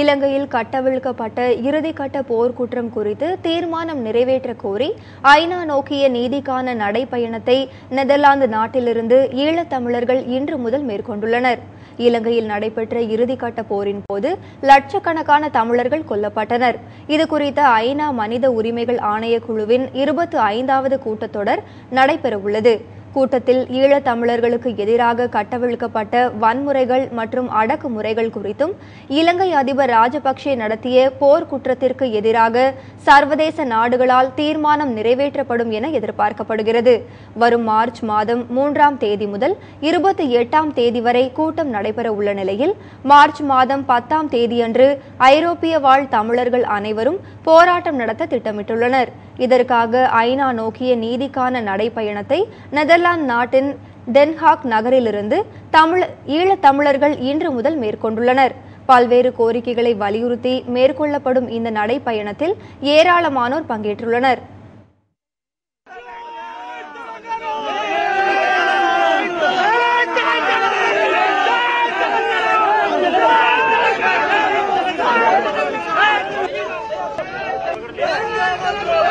இலங்கையில் கட்டவிழ்க்கப்பட்ட இறுதிக்கட்ட போர்க்குற்றம் குறித்து தீர்மானம் நிறைவேற்ற கோரி ஐநா நோக்கிய நீதிக்கான நடைப்பயணத்தை நெதர்லாந்து நாட்டிலிருந்து ஈழத்தமிழர்கள் இன்று முதல் மேற்கொண்டுள்ளனர். இலங்கையில் நடைபெற்ற இறுதிக்கட்ட போரின் போது லட்சக்கணக்கான தமிழர்கள் கொல்லப்பட்டனர். இது குறித்த ஐநா மனித உரிமைகள் ஆணையக்குழுவின் இருபத்தி ஐந்தாவது கூட்டத்தொடர் நடைபெறவுள்ளது. கூட்டத்தில் ஈழத்தமிழர்களுக்கு எதிராக கட்டவிழ்க்கப்பட்ட வன்முறைகள் மற்றும் அடக்குமுறைகள் குறித்தும் இலங்கை அதிபர் ராஜபக்சே நடத்திய போர் குற்றத்திற்கு எதிராக சர்வதேச நாடுகளால் தீர்மானம் நிறைவேற்றப்படும் என எதிர்பார்க்கப்படுகிறது. வரும் மார்ச் மாதம் மூன்றாம் தேதி முதல் இருபத்தி எட்டாம் தேதி வரை கூட்டம் நடைபெற உள்ள நிலையில் மார்ச் மாதம் பத்தாம் தேதியன்று ஐரோப்பிய வாழ் தமிழர்கள் அனைவரும் போராட்டம் நடத்த திட்டமிட்டுள்ளனர். இதற்காக ஐநா நோக்கிய நீதிக்கான நடைப்பயணத்தை நெதர்லாந்து நாட்டின் டென்ஹாக் நகரிலிருந்து தமிழ் ஈழத்தமிழர்கள் இன்று முதல் மேற்கொண்டுள்ளனர் பல்வேறு கோரிக்கைகளை வலியுறுத்தி மேற்கொள்ளப்படும் இந்த நடைப்பயணத்தில் ஏராளமானோர் பங்கேற்றுள்ளனர் Let's go!